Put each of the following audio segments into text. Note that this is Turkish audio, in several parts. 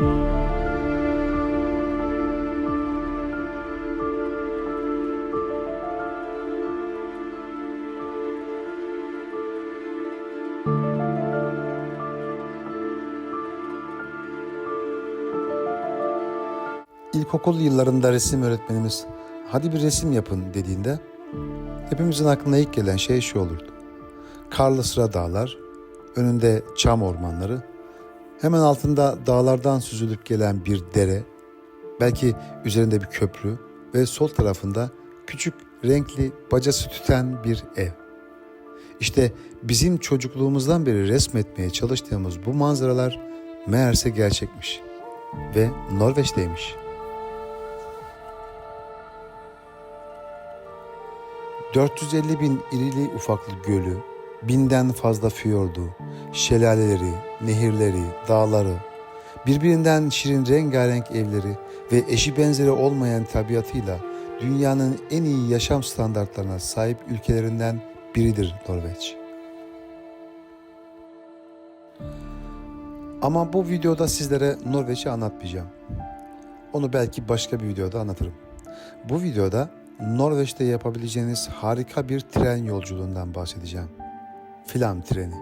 İlkokul yıllarında resim öğretmenimiz hadi bir resim yapın dediğinde hepimizin aklına ilk gelen şey şu olurdu. Karlı sıra dağlar, önünde çam ormanları, hemen altında dağlardan süzülüp gelen bir dere, belki üzerinde bir köprü ve sol tarafında küçük renkli bacası tüten bir ev. İşte bizim çocukluğumuzdan beri resmetmeye çalıştığımız bu manzaralar meğerse gerçekmiş ve Norveç'teymiş. 450 bin irili ufaklı gölü, binden fazla fiyordu, şelaleleri, nehirleri, dağları, birbirinden şirin rengarenk evleri ve eşi benzeri olmayan tabiatıyla dünyanın en iyi yaşam standartlarına sahip ülkelerinden biridir Norveç. Ama bu videoda sizlere Norveç'i anlatmayacağım. Onu belki başka bir videoda anlatırım. Bu videoda Norveç'te yapabileceğiniz harika bir tren yolculuğundan bahsedeceğim. Flam treni.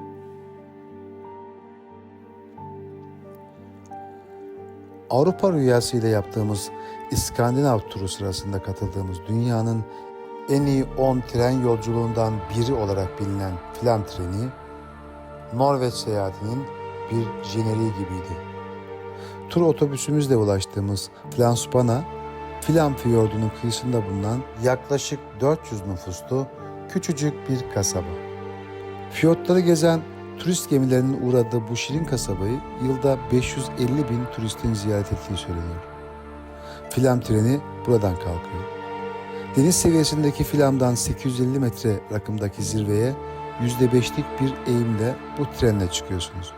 Avrupa rüyası ile yaptığımız İskandinav turu sırasında katıldığımız dünyanın en iyi 10 tren yolculuğundan biri olarak bilinen Flam treni, Norveç seyahatinin bir jeneriği gibiydi. Tur otobüsümüzle ulaştığımız Flansbana, Flam Fiyordu'nun kıyısında bulunan yaklaşık 400 nüfuslu küçücük bir kasaba. Fiyortları gezen turist gemilerinin uğradığı bu şirin kasabayı yılda 550 bin turistin ziyaret ettiği söyleniyor. Flam treni buradan kalkıyor. Deniz seviyesindeki Flam'dan 850 metre rakımdaki zirveye %5'lik bir eğimle bu trenle çıkıyorsunuz.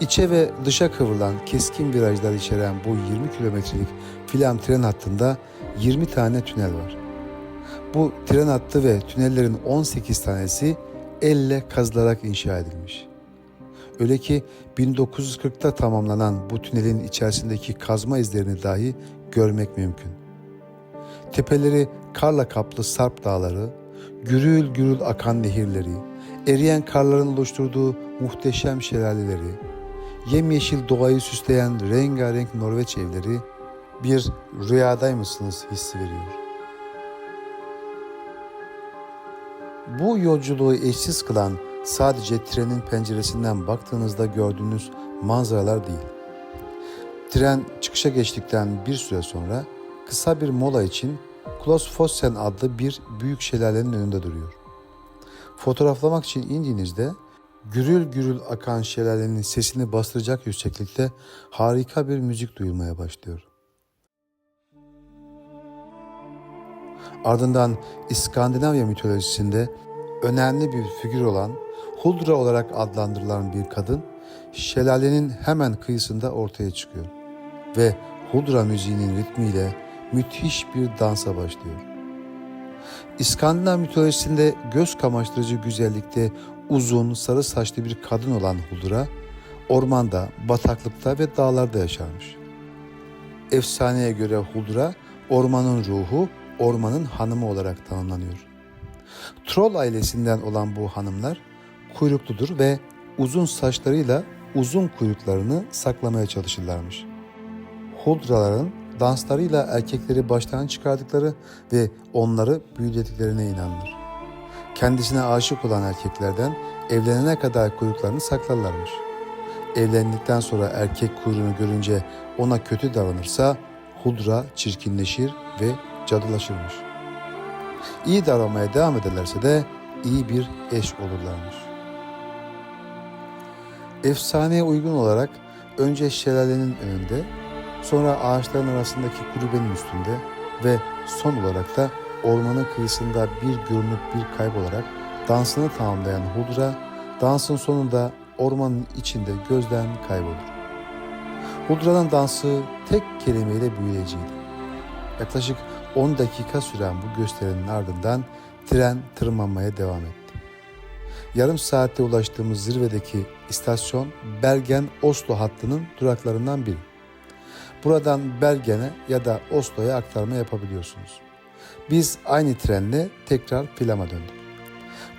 İçe ve dışa kıvrılan keskin virajlar içeren bu 20 kilometrelik Flam tren hattında 20 tane tünel var. Bu tren hattı ve tünellerin 18 tanesi elle kazılarak inşa edilmiş. Öyle ki 1940'ta tamamlanan bu tünelin içerisindeki kazma izlerini dahi görmek mümkün. Tepeleri karla kaplı sarp dağları, gürül gürül akan nehirleri, eriyen karların oluşturduğu muhteşem şelaleleri, yemyeşil doğayı süsleyen rengarenk Norveç evleri bir rüyadaymışsınız hissi veriyor. Bu yolculuğu eşsiz kılan sadece trenin penceresinden baktığınızda gördüğünüz manzaralar değil. Tren çıkışa geçtikten bir süre sonra kısa bir mola için Klossfossen adlı bir büyük şelalenin önünde duruyor. Fotoğraflamak için indiğinizde gürül gürül akan şelalenin sesini bastıracak yükseklikte harika bir müzik duyulmaya başlıyor. Ardından İskandinavya mitolojisinde önemli bir figür olan Huldra olarak adlandırılan bir kadın şelalenin hemen kıyısında ortaya çıkıyor ve Huldra müziğinin ritmiyle müthiş bir dansa başlıyor. İskandinav mitolojisinde göz kamaştırıcı güzellikte uzun sarı saçlı bir kadın olan Huldra, ormanda, bataklıkta ve dağlarda yaşarmış. Efsaneye göre Huldra, ormanın ruhu, ormanın hanımı olarak tanımlanıyor. Troll ailesinden olan bu hanımlar kuyrukludur ve uzun saçlarıyla uzun kuyruklarını saklamaya çalışırlarmış. Huldraların danslarıyla erkekleri baştan çıkardıkları ve onları büyülediklerine inanılır. Kendisine aşık olan erkeklerden evlenene kadar kuyruklarını saklarlarmış. Evlendikten sonra erkek kuyruğunu görünce ona kötü davranırsa Huldra çirkinleşir ve cadılaşırmış. İyi davranmaya devam ederlerse de iyi bir eş olurlarmış. Efsaneye uygun olarak önce şelalenin önünde, sonra ağaçların arasındaki kulübenin üstünde ve son olarak da ormanın kıyısında bir görünüp bir kaybolarak dansını tamamlayan Hudra, dansın sonunda ormanın içinde gözden kaybolur. Hudra'nın dansı tek kelimeyle büyüleyiciydi. Yaklaşık 10 dakika süren bu gösterinin ardından tren tırmanmaya devam etti. Yarım saatte ulaştığımız zirvedeki istasyon Bergen-Oslo hattının duraklarından biri. Buradan Bergen'e ya da Oslo'ya aktarma yapabiliyorsunuz. Biz aynı trenle tekrar Flam'a döndük.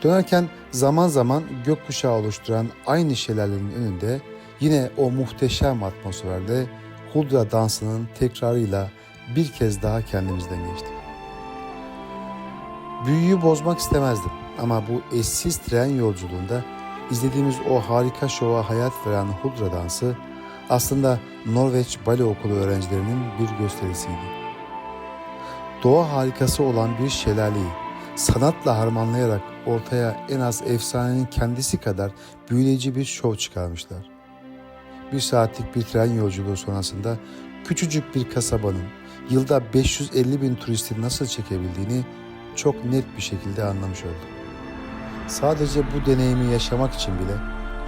Dönerken zaman zaman gökkuşağı oluşturan aynı şelalenin önünde yine o muhteşem atmosferde Hudra dansının tekrarıyla bir kez daha kendimizden geçtik. Büyüyü bozmak istemezdim ama bu eşsiz tren yolculuğunda izlediğimiz o harika şova hayat veren Hudra dansı aslında Norveç Bale Okulu öğrencilerinin bir gösterisiydi. Doğa harikası olan bir şelaleyi sanatla harmanlayarak ortaya en az efsanenin kendisi kadar büyüleyici bir şov çıkarmışlar. Bir saatlik bir tren yolculuğu sonrasında küçücük bir kasabanın yılda 550 bin turisti nasıl çekebildiğini çok net bir şekilde anlamış oldum. Sadece bu deneyimi yaşamak için bile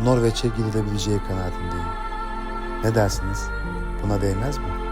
Norveç'e gidilebileceği kanaatindeyim. Ne dersiniz? Buna değmez mi?